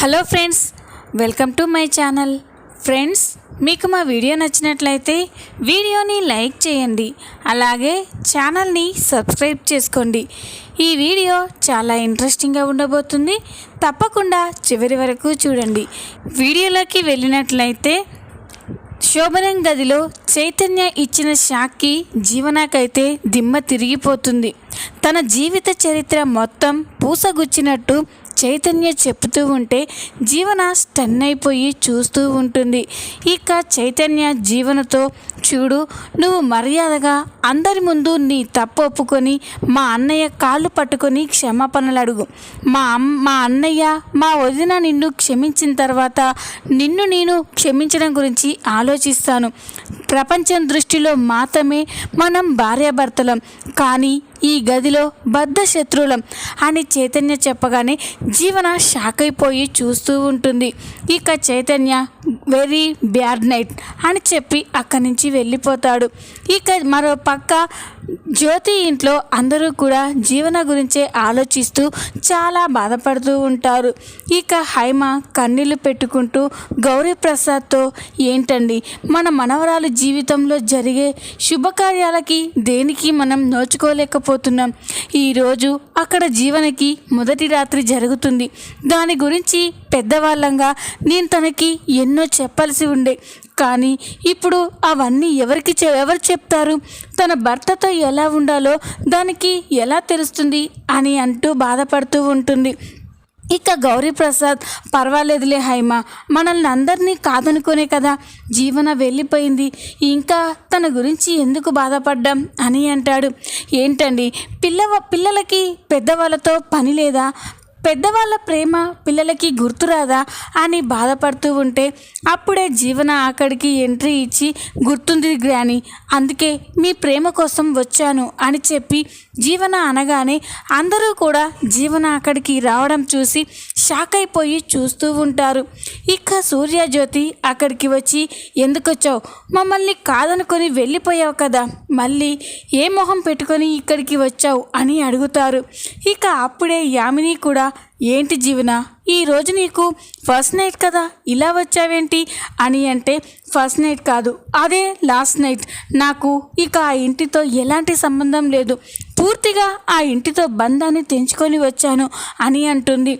Hello friends welcome to my channel. Friends మీకు మా video నచ్చినట్లయితే వీడియోని లైక్ చేయండి అలాగే ఛానల్ని సబ్స్క్రైబ్ చేసుకోండి. ఈ వీడియో చాలా ఇంట్రెస్టింగ్గా ఉండబోతుంది. తప్పకుండా చివరి వరకు చూడండి. వీడియోలోకి వెళ్ళినట్లయితే శోభనం గదిలో చైతన్య ఇచ్చిన షాక్కి జీవనాకైతే దిమ్మ తిరిగిపోతుంది. తన జీవిత చరిత్ర మొత్తం పూసగుచ్చినట్టు చైతన్య చెప్తూ ఉంటే జీవన స్టన్ అయిపోయి చూస్తూ ఉంటుంది. ఇక చైతన్య జీవనతో చూడు నువ్వు మర్యాదగా అందరి ముందు నీ తప్పు ఒప్పుకొని మా అన్నయ్య కాళ్ళు పట్టుకొని క్షమాపణలు అడుగు మా అమ్ మా అన్నయ్య మా వదిన నిన్ను క్షమించిన తర్వాత నిన్ను నేను క్షమించడం గురించి ఆలోచిస్తాను. ప్రపంచం దృష్టిలో మాత్రమే మనం భార్యాభర్తలం. కానీ ఈ గదిలో బద్ధ శత్రువులం అని చైతన్య చెప్పగానే జీవన షాక్ అయిపోయి చూస్తూ ఉంటుంది. ఇక చైతన్య వెరీ బ్యాడ్ నైట్ అని చెప్పి అక్కడి నుంచి వెళ్ళిపోతాడు. ఇక మరో పక్క జ్యోతి ఇంట్లో అందరూ కూడా జీవన గురించే ఆలోచిస్తూ చాలా బాధపడుతూ ఉంటారు. ఇక హైమ కన్నీళ్ళు పెట్టుకుంటూ గౌరీప్రసాద్తో ఏంటండి మన మనవరాలు జీవితంలో జరిగే శుభకార్యాలకి దేనికి మనం నోచుకోలేకపోతున్నాం? ఈరోజు అక్కడ జీవనకి మొదటి రాత్రి జరుగుతుంది. దాని గురించి పెద్దవాళ్ళంగా నేను తనకి ఎన్నో చెప్పాల్సి ఉండే. కానీ ఇప్పుడు అవన్నీ ఎవరికి చె ఎవరు చెప్తారు? తన భర్తతో ఎలా ఉండాలో దానికి ఎలా తెలుస్తుంది అని అంటూ బాధపడుతూ ఉంటుంది. ఇక గౌరీప్రసాద్ పర్వాలేదులే హైమ మనల్ని అందరినీ కాదనుకునే కదా జీవన వెళ్ళిపోయింది ఇంకా తన గురించి ఎందుకు బాధపడ్డాం అని అంటాడు. ఏంటండి పిల్ల పిల్లలకి పెద్దవాళ్ళతో పని లేదా? పెద్దవాళ్ళ ప్రేమ పిల్లలకి గుర్తురాదా అని బాధపడుతూ ఉంటే అప్పుడే జీవన అక్కడికి ఎంట్రీ ఇచ్చి గుర్తుంది గ్రాని అందుకే మీ ప్రేమ కోసం వచ్చాను అని చెప్పి జీవన అనగానే అందరూ కూడా జీవన అక్కడికి రావడం చూసి షాక్ అయిపోయి చూస్తూ ఉంటారు. ఇక సూర్యజ్యోతి అక్కడికి వచ్చి ఎందుకు వచ్చావు మమ్మల్ని కాదనుకొని వెళ్ళిపోయావు కదా మళ్ళీ ఏ మొహం పెట్టుకొని ఇక్కడికి వచ్చావు? అని అడుగుతారు. ఇక అప్పుడే యామిని కూడా ఏంటి జీవన? ఈరోజు నీకు ఫస్ట్ నైట్ కదా ఇలా వచ్చావేంటి? అని అంటే ఫస్ట్ నైట్ కాదు అదే లాస్ట్ నైట్ నాకు ఇక ఆ ఇంటితో ఎలాంటి సంబంధం లేదు. పూర్తిగా ఆ ఇంటితో బంధాన్ని తెంచుకొని వచ్చాను అని అంటుంది.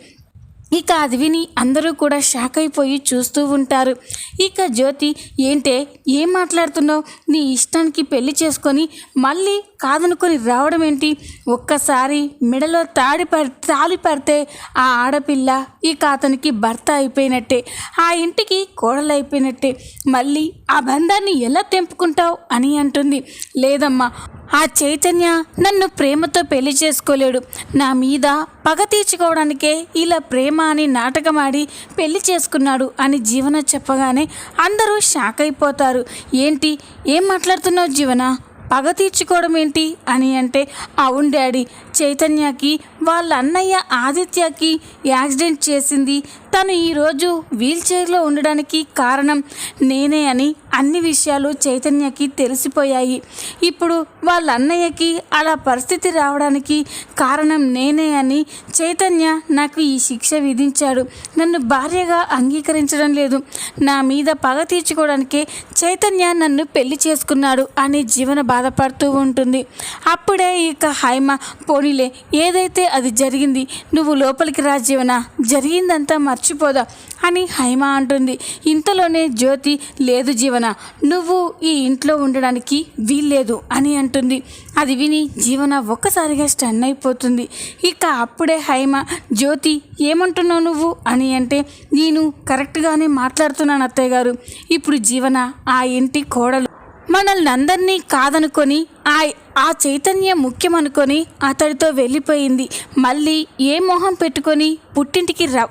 ఇక అది విని అందరూ కూడా షాక్ అయిపోయి చూస్తూ ఉంటారు. ఇక జ్యోతి ఏంటే ఏం మాట్లాడుతున్నావు? నీ ఇష్టానికి పెళ్ళి చేసుకొని మళ్ళీ కాదనుకొని రావడం ఏంటి? ఒక్కసారి మెడలో తాడి పడి తాళి పడితే ఆ ఆడపిల్ల ఇక అతనికి భర్త అయిపోయినట్టే ఆ ఇంటికి కోడలు అయిపోయినట్టే. మళ్ళీ ఆ బంధాన్ని ఎలా తెంపుకుంటావు అని అంటుంది. లేదమ్మా ఆ చైతన్య నన్ను ప్రేమతో పెళ్ళి చేసుకోలేడు. నా మీద పగ తీర్చుకోవడానికే ఇలా ప్రేమ అని నాటకమాడి పెళ్ళి చేసుకున్నాడు అని జీవన చెప్పగానే అందరూ షాక్ అయిపోతారు. ఏంటి? ఏం మాట్లాడుతున్నావు జీవన? పగ తీర్చుకోవడం ఏంటి అని అంటే అవును డాడీ చైతన్యకి వాళ్ళ అన్నయ్య ఆదిత్యకి యాక్సిడెంట్ చేసింది. తను ఈరోజు వీల్చైర్లో ఉండడానికి కారణం నేనే అని అన్ని విషయాలు చైతన్యకి తెలిసిపోయాయి. ఇప్పుడు వాళ్ళ అన్నయ్యకి అలా పరిస్థితి రావడానికి కారణం నేనే అని చైతన్య నాకు ఈ శిక్ష విధించాడు. నన్ను భార్యగా అంగీకరించడం లేదు. నా మీద పగ తీర్చుకోవడానికే చైతన్య నన్ను పెళ్ళి చేసుకున్నాడు అని జీవన బాధపడుతూ ఉంటుంది. అప్పుడే ఇక హైమ పోనీలే ఏదైతే అది జరిగింది నువ్వు లోపలికి రా జీవన. జరిగిందంతా మర్చిపోదా? అని హైమ అంటుంది. ఇంతలోనే జ్యోతి లేదు జీవన నువ్వు ఈ ఇంట్లో ఉండడానికి వీల్లేదు అని అంటుంది. అది విని జీవన ఒక్కసారిగా స్టన్ అయిపోతుంది. ఇక అప్పుడే హైమ జ్యోతి ఏమంటున్నావు నువ్వు? అని అంటే నేను కరెక్ట్గానే మాట్లాడుతున్నాను అత్తయ్య గారు. ఇప్పుడు జీవన ఆ ఇంటి కోడలు మనల్ని అందరినీ కాదనుకొని ఆ ఆ చైతన్యం ముఖ్యమనుకొని అతడితో వెళ్ళిపోయింది. మళ్ళీ ఏ మొహం పెట్టుకొని పుట్టింటికి రా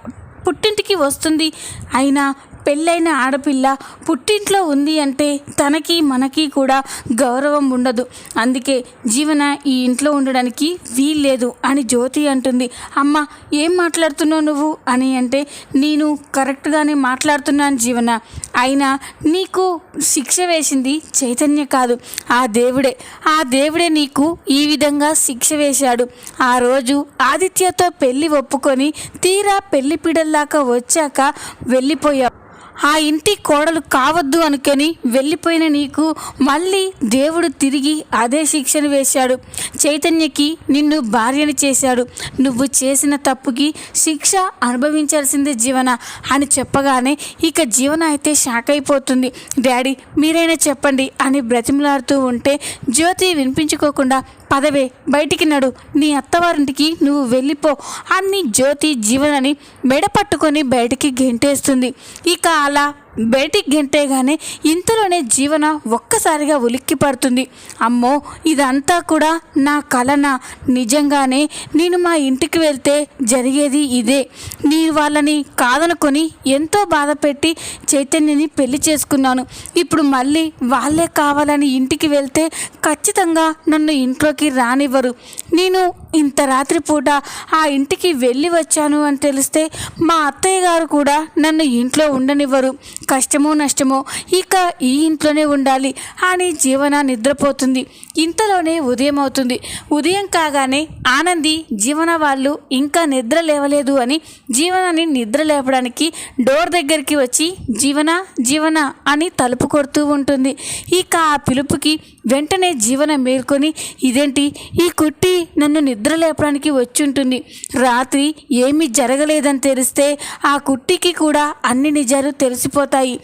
పుట్టింటికి వస్తుంది. అయినా పెళ్ళైన ఆడపిల్ల పుట్టింట్లో ఉంది అంటే తనకి మనకి కూడా గౌరవం ఉండదు. అందుకే జీవన ఈ ఇంట్లో ఉండడానికి వీల్లేదు అని జ్యోతి అంటుంది. అమ్మ ఏం మాట్లాడుతున్నావు నువ్వు? అని అంటే నేను కరెక్ట్గానే మాట్లాడుతున్నాను జీవన. అయినా నీకు శిక్ష వేసింది చైతన్య కాదు ఆ దేవుడే. ఆ దేవుడే నీకు ఈ విధంగా శిక్ష వేశాడు. ఆ రోజు ఆదిత్యతో పెళ్ళి ఒప్పుకొని తీరా పెళ్ళి పిడల్లాక వచ్చాక వెళ్ళిపోయావు. ఆ ఇంటి కోడలు కావద్దు అనుకొని వెళ్ళిపోయిన నీకు మళ్ళీ దేవుడు తిరిగి అదే శిక్షను వేశాడు. చైతన్యకి నిన్ను భార్యని చేశాడు. నువ్వు చేసిన తప్పుకి శిక్ష అనుభవించాల్సిందే జీవన అని చెప్పగానే ఇక జీవన అయితే షాక్ అయిపోతుంది. డాడీ మీరైనా చెప్పండి అని బ్రతిమలాడుతూ ఉంటే జ్యోతి వినిపించుకోకుండా పదవే బయటికి నడు. నీ అత్తవారింటికి నువ్వు వెళ్ళిపో. అన్ని జ్యోతి జీవనని మెడ పట్టుకొని బయటికి గెంటేస్తుంది. ఇక అలా బయటికి గెంటేగానే ఇంతలోనే జీవన ఒక్కసారిగా ఉలిక్కి పడుతుంది. అమ్మో ఇదంతా కూడా నా కలన? నిజంగానే నేను మా ఇంటికి వెళ్తే జరిగేది ఇదే. నీ వాళ్ళని కాదనుకొని ఎంతో బాధ పెట్టి చైతన్యని పెళ్ళి చేసుకున్నాను. ఇప్పుడు మళ్ళీ వాళ్ళే కావాలని ఇంటికి వెళ్తే ఖచ్చితంగా నన్ను ఇంట్లోకి రానివ్వరు. నేను ఇంత రాత్రిపూట ఆ ఇంటికి వెళ్ళి వచ్చాను అని తెలిస్తే మా అత్తయ్య గారు కూడా నన్ను ఇంట్లో ఉండనివ్వరు. కష్టమో నష్టమో ఇక ఈ ఇంట్లోనే ఉండాలి. అని జీవన నిద్రపోతుంది. ఇంతలోనే ఉదయం అవుతుంది ఉదయం కాగానే ఆనంది జీవన వాళ్ళు ఇంకా నిద్ర లేవలేదు అని జీవనాన్ని నిద్ర లేపడానికి డోర్ దగ్గరికి వచ్చి జీవన జీవన అని తలుపు కొడుతూ ఉంటుంది. ఇక ఆ పిలుపుకి వెంటనే జీవన మేల్కొని ఇదేంటి? ఈ కుట్టి నన్ను నిద్ర లేపడానికి వచ్చి ఉంటుంది రాత్రి ఏమీ జరగలేదని తెలిస్తే ఆ కుట్టికి కూడా అన్ని నిజాలు తెలిసిపోతాయి.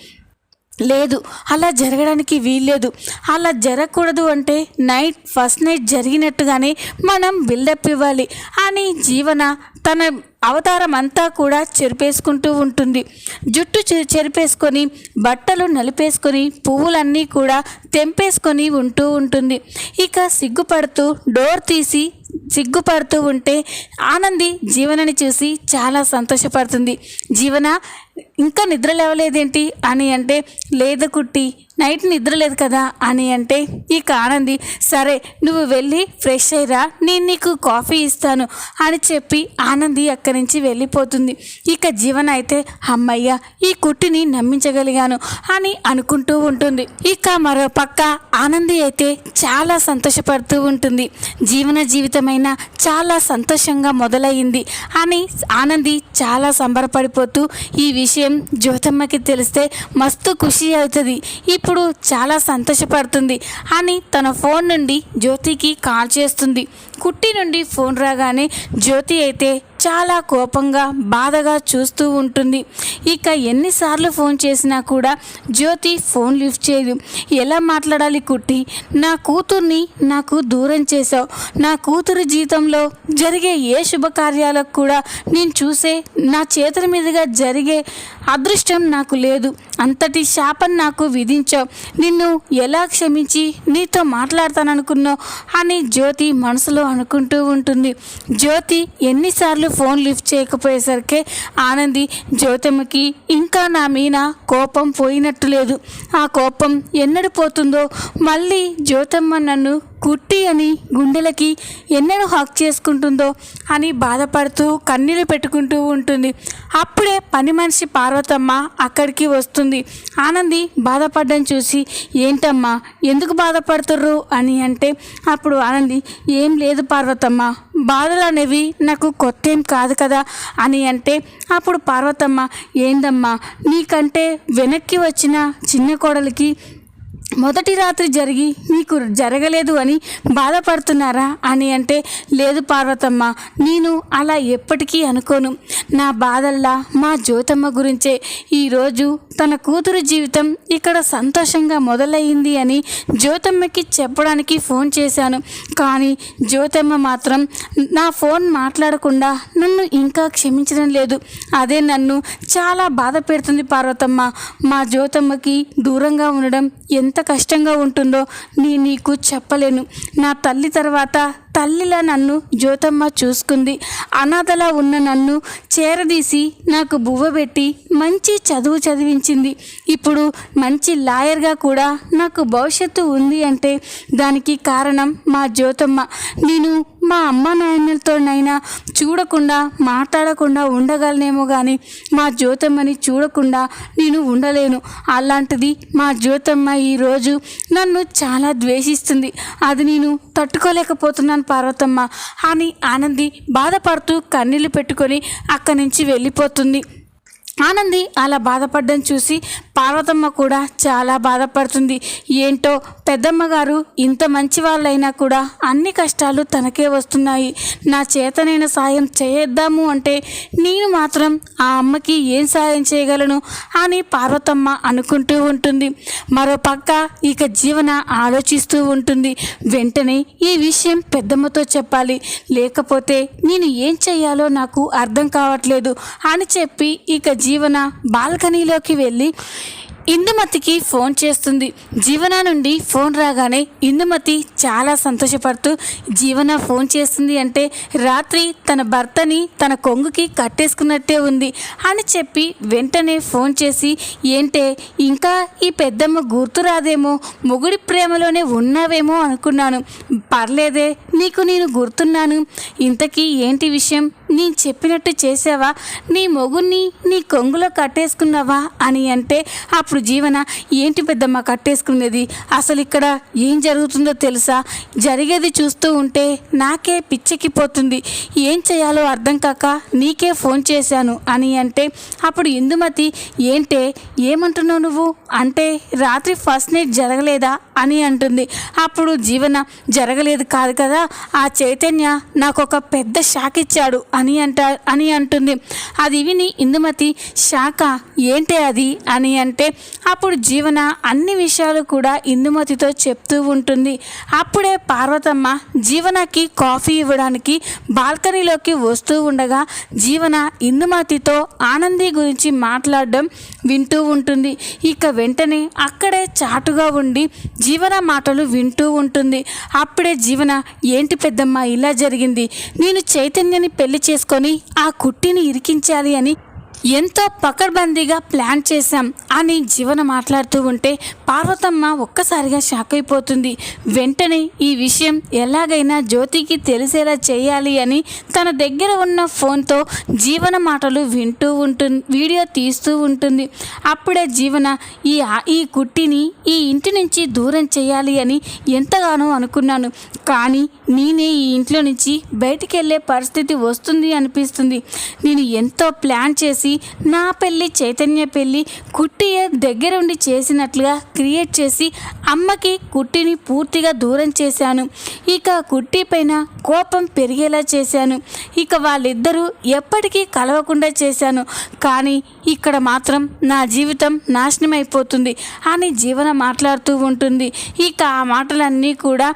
లేదు అలా జరగడానికి వీల్లేదు. అలా జరగకూడదు అంటే నైట్ ఫస్ట్ నైట్ జరిగినట్టుగానే మనం బిల్డప్ ఇవ్వాలి అని జీవన తన అవతారం అంతా కూడా చెరిపేసుకుంటూ ఉంటుంది. జుట్టు చెరిపేసుకొని బట్టలు నలిపేసుకొని పువ్వులన్నీ కూడా తెంపేసుకొని ఉంటూ ఉంటుంది. ఇక సిగ్గుపడుతూ డోర్ తీసి సిగ్గుపడుతూ ఉంటే ఆనంది జీవనని చూసి చాలా సంతోషపడుతుంది. జీవన ఇంకా నిద్ర లేవలేదేంటి? అని అంటే లేదు కుట్టి నైట్ నిద్ర లేదు కదా? అని అంటే ఇక ఆనంది సరే నువ్వు వెళ్ళి ఫ్రెష్ అయ్యిరా నేను నీకు కాఫీ ఇస్తాను అని చెప్పి ఆనంది అక్కడి నుంచి వెళ్ళిపోతుంది. ఇక జీవన అయితే అమ్మయ్య ఈ కుట్టిని నమ్మించగలిగాను అని అనుకుంటూ ఉంటుంది. ఇక మరో పక్క ఆనంది అయితే చాలా సంతోషపడుతూ ఉంటుంది. జీవన జీవితమైన చాలా సంతోషంగా మొదలయ్యింది అని ఆనంది చాలా సంబరపడిపోతూ ఈ విషయం జ్యోతమ్మకి తెలిస్తే మస్తు ఖుషి అవుతుంది. ఇప్పుడు చాలా సంతోషపడుతుంది అని తన ఫోన్ నుండి జ్యోతికి కాల్ చేస్తుంది. కుట్టి నుండి ఫోన్ రాగానే జ్యోతి అయితే చాలా కోపంగా బాధగా చూస్తూ ఉంటుంది. ఇక ఎన్నిసార్లు ఫోన్ చేసినా కూడా జ్యోతి ఫోన్ లిఫ్ట్ చేయదు. ఎలా మాట్లాడాలి కుట్టి? నా కూతుర్ని నాకు దూరం చేశావు. నా కూతురు జీవితంలో జరిగే ఏ శుభకార్యాలకు కూడా నేను చూసే నా చేతుల మీదుగా జరిగే అదృష్టం నాకు లేదు. అంతటి శాపం నాకు విధించావు. నిన్ను ఎలా క్షమించి నీతో మాట్లాడతాననుకున్నావు అని జ్యోతి మనసులో అనుకుంటూ ఉంటుంది. జ్యోతి ఎన్నిసార్లు ఫోన్ లిఫ్ట్ చేయకపోయేసరికి ఆనంది జ్యోతమ్మకి ఇంకా నా మీద కోపం పోయినట్టు లేదు. ఆ కోపం ఎన్నడు పోతుందో మళ్ళీ జ్యోతమ్మ నన్ను కుట్టి అని గుండెలకి ఎన్నడూ హక్ చేసుకుంటుందో అని బాధపడుతూ కన్నీళ్ళు పెట్టుకుంటూ ఉంటుంది. అప్పుడే పని మనిషి పార్వతమ్మ అక్కడికి వస్తుంది. ఆనంది బాధపడ్డం చూసి ఏంటమ్మా ఎందుకు బాధపడుతుర్రు? అని అంటే అప్పుడు ఆనంది ఏం లేదు పార్వతమ్మ బాధలు అనేవి నాకు కొత్త ఏం కాదు కదా? అని అంటే అప్పుడు పార్వతమ్మ ఏందమ్మా నీకంటే వెనక్కి వచ్చిన చిన్న కోడలికి మొదటి రాత్రి జరిగి మీకు జరగలేదు అని బాధపడుతున్నారా అని అంటే లేదు పార్వతమ్మ నేను అలా ఎప్పటికీ అనుకోను. నా బాధల్లా మా జ్యోతమ్మ గురించే. ఈరోజు తన కూతురు జీవితం ఇక్కడ సంతోషంగా మొదలయ్యింది అని జ్యోతమ్మకి చెప్పడానికి ఫోన్ చేశాను. కానీ జ్యోతమ్మ మాత్రం నా ఫోన్ మాట్లాడకుండా నన్ను ఇంకా క్షమించడం లేదు. అదే నన్ను చాలా బాధ పెడుతుంది పార్వతమ్మ. మా జ్యోతమ్మకి దూరంగా ఉండడం ఎంత కష్టంగా ఉంటుందో నీ నీకు చెప్పలేను. నా తల్లి తర్వాత తల్లిలా నన్ను జ్యోతమ్మ చూసుకుంది. అనాథలా ఉన్న నన్ను చేరదీసి నాకు బువ్వ పెట్టి మంచి చదువు చదివించింది. ఇప్పుడు మంచి లాయర్గా కూడా నాకు భవిష్యత్తు ఉంది అంటే దానికి కారణం మా జ్యోతమ్మ. నేను మా అమ్మ నాయనలతోనైనా చూడకుండా మాట్లాడకుండా ఉండగలనేమో కానీ మా జ్యోతమ్మని చూడకుండా నేను ఉండలేను. అలాంటిది మా జ్యోతమ్మ ఈరోజు నన్ను చాలా ద్వేషిస్తుంది. అది నేను తట్టుకోలేకపోతున్నాను. పార్వతమ్మ. అని ఆనంది బాధపడుతూ కన్నీళ్ళు పెట్టుకొని అక్కడి నుంచి వెళ్ళిపోతుంది. ఆనంది అలా బాధపడ్డం చూసి పార్వతమ్మ కూడా చాలా బాధపడుతుంది. ఏంటో పెద్దమ్మ గారు ఇంత మంచి వాళ్ళైనా కూడా అన్ని కష్టాలు తనకే వస్తున్నాయి. నా చేతనైన సాయం చేద్దాము అంటే నేను మాత్రం ఆ అమ్మకి ఏం సాయం చేయగలను అని పార్వతమ్మ అనుకుంటూ ఉంటుంది. మరో పక్క ఇక జీవన ఆలోచిస్తూ ఉంటుంది. వెంటనే ఈ విషయం పెద్దమ్మతో చెప్పాలి. లేకపోతే నేను ఏం చెయ్యాలో నాకు అర్థం కావట్లేదు అని చెప్పి ఇక జీవన బాల్కనీలోకి వెళ్ళి ఇందుమతికి ఫోన్ చేస్తుంది. జీవన నుండి ఫోన్ రాగానే ఇందుమతి చాలా సంతోషపడుతూ జీవన ఫోన్ చేస్తుంది అంటే రాత్రి తన భర్తని తన కొంగుకి కట్టేసుకున్నట్టే ఉంది అని చెప్పి వెంటనే ఫోన్ చేసి ఏంటే ఇంకా ఈ పెద్దమ్మ గుర్తు రాదేమో మొగుడి ప్రేమలోనే ఉన్నావేమో అనుకున్నాను. పర్లేదే నీకు నేను గుర్తున్నాను. ఇంతకీ ఏంటి విషయం? నీ చెప్పినట్టు చేసావా? నీ మొగుణ్ణి నీ కొంగులో కట్టేసుకున్నావా? అని అంటే అప్పుడు జీవన ఏంటి పెద్దమ్మ కట్టేసుకునేది? అసలు ఇక్కడ ఏం జరుగుతుందో తెలుసా? జరిగేది చూస్తూ ఉంటే నాకే పిచ్చెక్కిపోతుంది. ఏం చేయాలో అర్థం కాక నీకే ఫోన్ చేశాను అని అంటే అప్పుడు ఇందుమతి ఏంటే ఏమంటున్నావు నువ్వు? అంటే రాత్రి ఫస్ట్ నైట్ జరగలేదా? అని అంటుంది. అప్పుడు జీవన జరగలేదు కాదు కదా? ఆ చైతన్య నాకు ఒక పెద్ద షాక్ ఇచ్చాడు అని అంట అని అంటుంది. అది విని ఇందుమతి శాఖ ఏంటి అది? అని అంటే అప్పుడు జీవన అన్ని విషయాలు కూడా ఇందుమతితో చెప్తూ ఉంటుంది. అప్పుడే పార్వతమ్మ జీవనకి కాఫీ ఇవ్వడానికి బాల్కనీలోకి వస్తూ ఉండగా జీవన ఇందుమతితో ఆనంది గురించి మాట్లాడడం వింటూ ఉంటుంది. ఇక వెంటనే అక్కడే చాటుగా ఉండి జీవన మాటలు వింటూ ఉంటుంది. అప్పుడే జీవన ఏంటి పెద్దమ్మ ఇలా జరిగింది? నేను చైతన్యని పెళ్ళి చేసుకొని ఆ కుట్టిని ఇరికించాలి అని ఎంతో పకడ్బందీగా ప్లాన్ చేశాం అని జీవన మాట్లాడుతూ ఉంటే పార్వతమ్మ ఒక్కసారిగా షాక్ అయిపోతుంది. వెంటనే ఈ విషయం ఎలాగైనా జ్యోతికి తెలిసేలా చేయాలి అని తన దగ్గర ఉన్న ఫోన్తో జీవన మాటలు వింటూ ఉంటుంది వీడియో తీస్తూ ఉంటుంది. అప్పుడే జీవన ఈ ఈ కుట్టిని ఈ ఇంటి నుంచి దూరం చేయాలి అని ఎంతగానో అనుకున్నాను. కానీ నేనే ఈ ఇంట్లో నుంచి బయటికి వెళ్ళే పరిస్థితి వస్తుంది అనిపిస్తుంది. నేను ఎంతో ప్లాన్ చేసి నా పెళ్ళి చైతన్య పెళ్ళి కుట్టియే దగ్గరుండి చేసినట్లుగా క్రియేట్ చేసి అమ్మకి కుట్టిని పూర్తిగా దూరం చేశాను. ఇక కుట్టి పైన కోపం పెరిగేలా చేశాను. ఇక వాళ్ళిద్దరూ ఎప్పటికీ కలవకుండా చేశాను. కానీ ఇక్కడ మాత్రం నా జీవితం నాశనం అయిపోతుంది అని జీవన మాట్లాడుతూ ఉంటుంది. ఇక ఆ మాటలన్నీ కూడా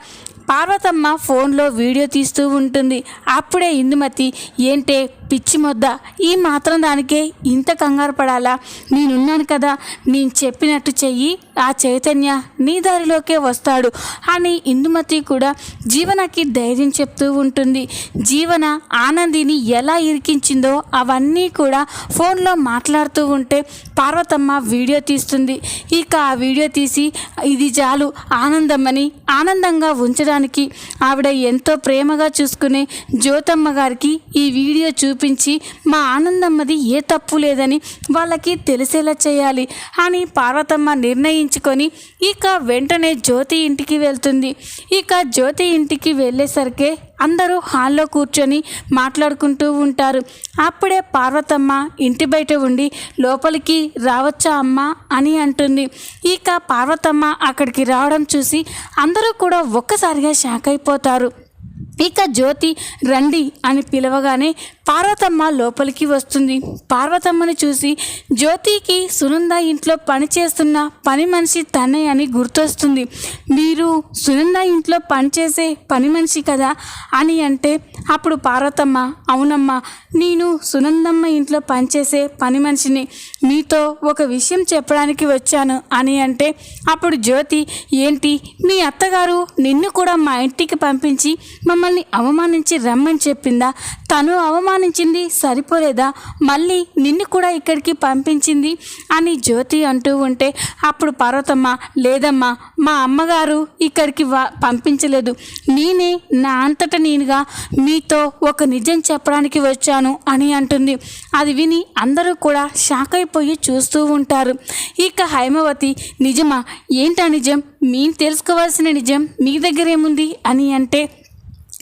పార్వతమ్మ ఫోన్లో వీడియో తీస్తూ ఉంటుంది. అప్పుడే ఇందుమతి ఏంటే పిచ్చి మొద్ద. ఈ మాత్రం దానికే ఇంత కంగారు పడాలా? నేనున్నాను కదా నేను చెప్పినట్టు చెయ్యి. ఆ చైతన్య నీ దారిలోకే వస్తాడు. అని ఇందుమతి కూడా జీవనకి ధైర్యం చెప్తూ ఉంటుంది. జీవన ఆనందిని ఎలా ఇరికించిందో అవన్నీ కూడా ఫోన్లో మాట్లాడుతూ ఉంటే పార్వతమ్మ వీడియో తీస్తుంది. ఇక ఆ వీడియో తీసి ఇది చాలు ఆనందమ్మని ఆనందంగా ఉంచడానికి. ఆవిడ ఎంతో ప్రేమగా చూసుకునే జ్యోతమ్మ గారికి ఈ వీడియో చూపించి మా ఆనందమ్మది ఏ తప్పు లేదని వాళ్ళకి తెలిసేలా చేయాలి అని పార్వతమ్మ నిర్ణయించుకొని ఇక వెంటనే జ్యోతి ఇంటికి వెళ్తుంది. ఇక జ్యోతి ఇంటికి వెళ్ళేసరికే అందరూ హాల్లో కూర్చొని మాట్లాడుకుంటూ ఉంటారు. అప్పుడే పార్వతమ్మ ఇంటి బయట ఉండి లోపలికి రావచ్చా అమ్మా అని అంటుంది. ఇక పార్వతమ్మ అక్కడికి రావడం చూసి అందరూ కూడా ఒక్కసారిగా షాక్ అయిపోతారు. ఇక జ్యోతి రండి అని పిలవగానే పార్వతమ్మ లోపలికి వస్తుంది. పార్వతమ్మని చూసి జ్యోతికి సునంద ఇంట్లో పని చేస్తున్న పని మనిషి తనే అని గుర్తొస్తుంది. మీరు సునంద ఇంట్లో పనిచేసే పని మనిషి కదా అని అంటే అప్పుడు పార్వతమ్మ అవునమ్మా నేను సునందమ్మ ఇంట్లో పనిచేసే పని మనిషిని. మీతో ఒక విషయం చెప్పడానికి వచ్చాను అని అంటే అప్పుడు జ్యోతి ఏంటి? మీ అత్తగారు నిన్ను కూడా మా ఇంటికి పంపించి మమ్మల్ని అవమానించి రమ్మని చెప్పిందా? తను అవమానించింది సరిపోలేదా? మళ్ళీ నిన్ను కూడా ఇక్కడికి పంపించింది అని జ్యోతి అంటూ ఉంటే అప్పుడు పార్వతమ్మ లేదమ్మా మా అమ్మగారు ఇక్కడికి పంపించలేదు. నేనే నా అంతట నేనుగా మీతో ఒక నిజం చెప్పడానికి వచ్చాను అని అంటుంది. అది విని అందరూ కూడా షాక్ అయిపోయి చూస్తూ ఉంటారు. ఇక హైమవతి నిజమా? ఏంటా నిజం? మేము తెలుసుకోవాల్సిన నిజం మీ దగ్గరేముంది? అని అంటే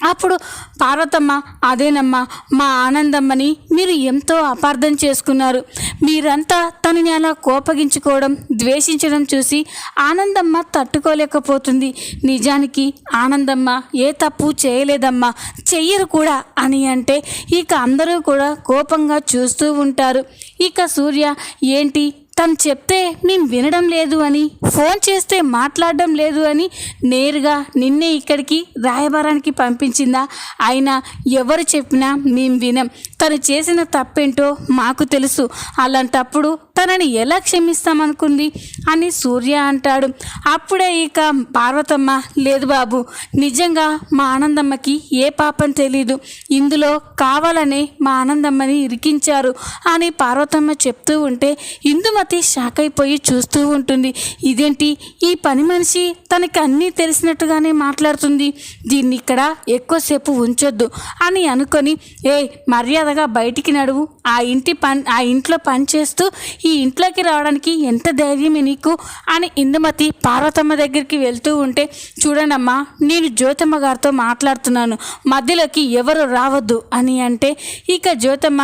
అప్పుడు పార్వతమ్మ అదేనమ్మా మా ఆనందమ్మని మీరు ఎంతో అపార్థం చేసుకున్నారు. మీరంతా తనని అలా కోపగించుకోవడం ద్వేషించడం చూసి ఆనందమ్మ తట్టుకోలేకపోతుంది. నిజానికి ఆనందమ్మ ఏ తప్పు చేయలేదమ్మా చెయ్యరు కూడా అని అంటే ఇక అందరూ కూడా కోపంగా చూస్తూ ఉంటారు. ఇక సూర్య ఏంటి తను చెప్తే నేను వినడం లేదు అని ఫోన్ చేస్తే మాట్లాడడం లేదు అని నేరుగా నిన్నే ఇక్కడికి రాయబారానికి పంపించిందా? అయినా ఎవరు చెప్పినా మేము వినం. తను చేసిన తప్పేంటో మాకు తెలుసు. అలాంటప్పుడు తనని ఎలా క్షమిస్తామనుకుంది? అని సూర్య అంటాడు. అప్పుడే ఇక పార్వతమ్మ లేదు బాబు. నిజంగా మా ఆనందమ్మకి ఏ పాపం తెలీదు. ఇందులో కావాలనే మా ఆనందమ్మని ఇరికించారు అని పార్వతమ్మ చెప్తూ ఉంటే ఇందుమతి షాక్ అయిపోయి చూస్తూ ఉంటుంది. ఇదేంటి? ఈ పని మనిషి తనకి అన్నీ తెలిసినట్టుగానే మాట్లాడుతుంది. దీన్ని ఇక్కడ ఎక్కువసేపు ఉంచొద్దు అని అనుకొని ఏ మర్యాదగా బయటికి నడువు. ఆ ఇంటి పని ఆ ఇంట్లో పని చేస్తూ ఈ ఇంట్లోకి రావడానికి ఎంత ధైర్యమే నీకు? అని ఇందుమతి పార్వతమ్మ దగ్గరికి వెళ్తూ ఉంటే చూడండమ్మా నేను జ్యోతమ్మ గారితో మాట్లాడుతున్నాను. మధ్యలోకి ఎవరు రావద్దు అని అంటే ఇక జ్యోతమ్మ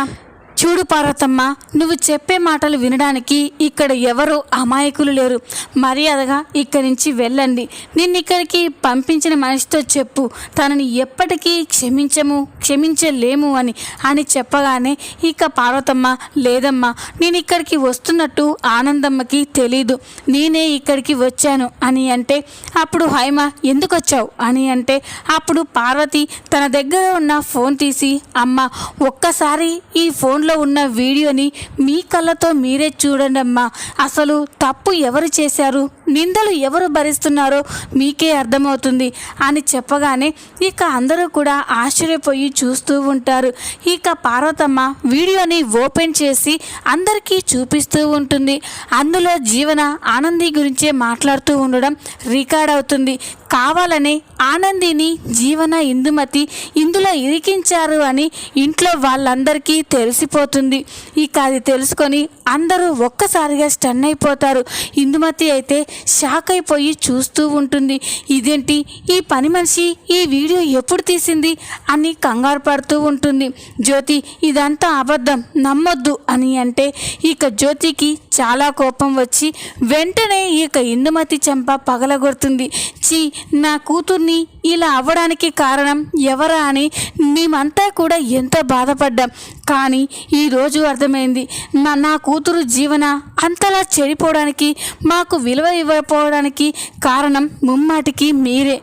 చూడు పార్వతమ్మ నువ్వు చెప్పే మాటలు వినడానికి ఇక్కడ ఎవరు అమాయకులు లేరు. మర్యాదగా ఇక్కడి నుంచి వెళ్ళండి. నిన్ను ఇక్కడికి పంపించిన మనిషితో చెప్పు. తనని ఎప్పటికీ క్షమించము క్షమించలేము అని అని చెప్పగానే ఇక పార్వతమ్మ లేదమ్మా నేను ఇక్కడికి వస్తున్నట్టు ఆనందమ్మకి తెలీదు. నేనే ఇక్కడికి వచ్చాను అని అంటే అప్పుడు హైమ ఎందుకు వచ్చావు అని అంటే అప్పుడు పార్వతి తన దగ్గర ఉన్న ఫోన్ తీసి అమ్మ ఒక్కసారి ఈ ఫోన్లో ఉన్న వీడియోని మీ కళ్ళతో మీరే చూడండి అమ్మా అసలు తప్పు ఎవరు చేశారు? నిందలు ఎవరు భరిస్తున్నారో మీకే అర్థమవుతుంది అని చెప్పగానే ఇక అందరూ కూడా ఆశ్చర్యపోయి చూస్తూ ఉంటారు. ఇక పార్వతమ్మ వీడియోని ఓపెన్ చేసి అందరికీ చూపిస్తూ ఉంటుంది. అందులో జీవన ఆనంది గురించే మాట్లాడుతూ ఉండడం రికార్డ్ అవుతుంది. కావాలనే ఆనందిని జీవన ఇందుమతి ఇందులో ఇరికించారు అని ఇంట్లో వాళ్ళందరికీ తెలిసిపోతుంది. ఇక అది తెలుసుకొని అందరూ ఒక్కసారిగా స్టన్ అయిపోతారు. ఇందుమతి అయితే షాక్ అయిపోయి చూస్తూ ఉంటుంది. ఇదేంటి? ఈ పని మనిషి ఈ వీడియో ఎప్పుడు తీసింది? అని కంగారు పడుతూ ఉంటుంది. జ్యోతి ఇదంతా అబద్ధం నమ్మొద్దు అని అంటే ఇక జ్యోతికి చాలా కోపం వచ్చి వెంటనే ఇక ఇందుమతి చెంప పగలగొడుతుంది. చీ నా కూతుర్ని ఇలా అవ్వడానికి కారణం ఎవరా అని మేమంతా కూడా ఎంతో బాధపడ్డాం. కానీ ఈరోజు అర్థమైంది. నా నా కూతురు జీవన అంతలా చెడిపోవడానికి మాకు విలువ ఇవ్వకపోవడానికి కారణం ముమ్మాటికి మీరే.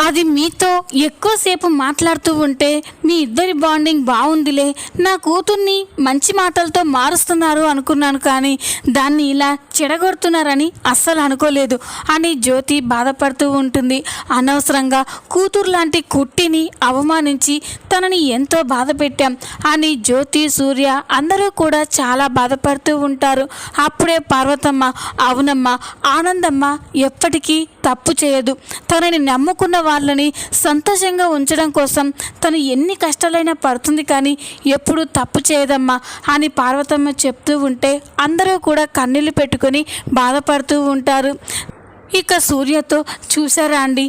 అది మీతో ఎక్కువసేపు మాట్లాడుతూ ఉంటే మీ ఇద్దరి బాండింగ్ బాగుందిలే నా కూతుర్ని మంచి మాటలతో మారుస్తున్నారు అనుకున్నాను కానీ దాన్ని ఇలా చెడగొడుతున్నారని అస్సలు అనుకోలేదు అని జ్యోతి బాధపడుతూ ఉంటుంది. అనవసరంగా కూతురు లాంటి కుట్టిని అవమానించి తనని ఎంతో బాధ పెట్టాం అని జ్యోతి సూర్య అందరూ కూడా చాలా బాధపడుతూ ఉంటారు. అప్పుడే పార్వతమ్మ అవునమ్మ ఆనందమ్మ ఎప్పటికీ తప్పు చేయదు. తనని నమ్ముకున్న వాళ్ళని సంతోషంగా ఉంచడం కోసం తను ఎన్ని కష్టాలైనా పడుతుంది కానీ ఎప్పుడు తప్పు చేయదమ్మా అని పార్వతమ్మ చెప్తూ ఉంటే అందరూ కూడా కన్నీళ్ళు పెట్టుకొని బాధపడుతూ ఉంటారు. ఇక సూర్యతో చూసారా అండి?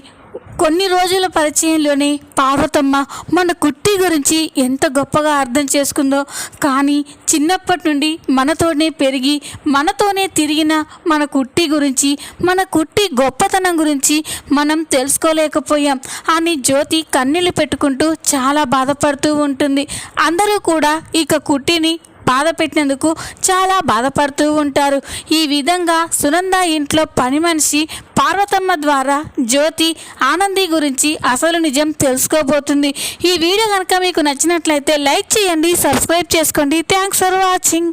కొన్ని రోజుల పరిచయంలోనే పార్వతమ్మ మన కుట్టి గురించి ఎంత గొప్పగా అర్థం చేసుకుందో కానీ చిన్నప్పటి నుండి మనతోనే పెరిగి మనతోనే తిరిగిన మన కుట్టి గురించి మన కుట్టి గొప్పతనం గురించి మనం తెలుసుకోలేకపోయాం అని జ్యోతి కన్నీళ్ళు పెట్టుకుంటూ చాలా బాధపడుతూ ఉంటుంది. అందరూ కూడా ఇక కుట్టిని బాధ పెట్టినందుకు చాలా బాధపడుతూ ఉంటారు. ఈ విధంగా సునంద ఇంట్లో పని మనిషి పార్వతమ్మ ద్వారా జ్యోతి ఆనంది గురించి అసలు నిజం తెలుసుకోబోతుంది. ఈ వీడియో కనుక మీకు నచ్చినట్లయితే లైక్ చేయండి సబ్స్క్రైబ్ చేసుకోండి. Thanks for watching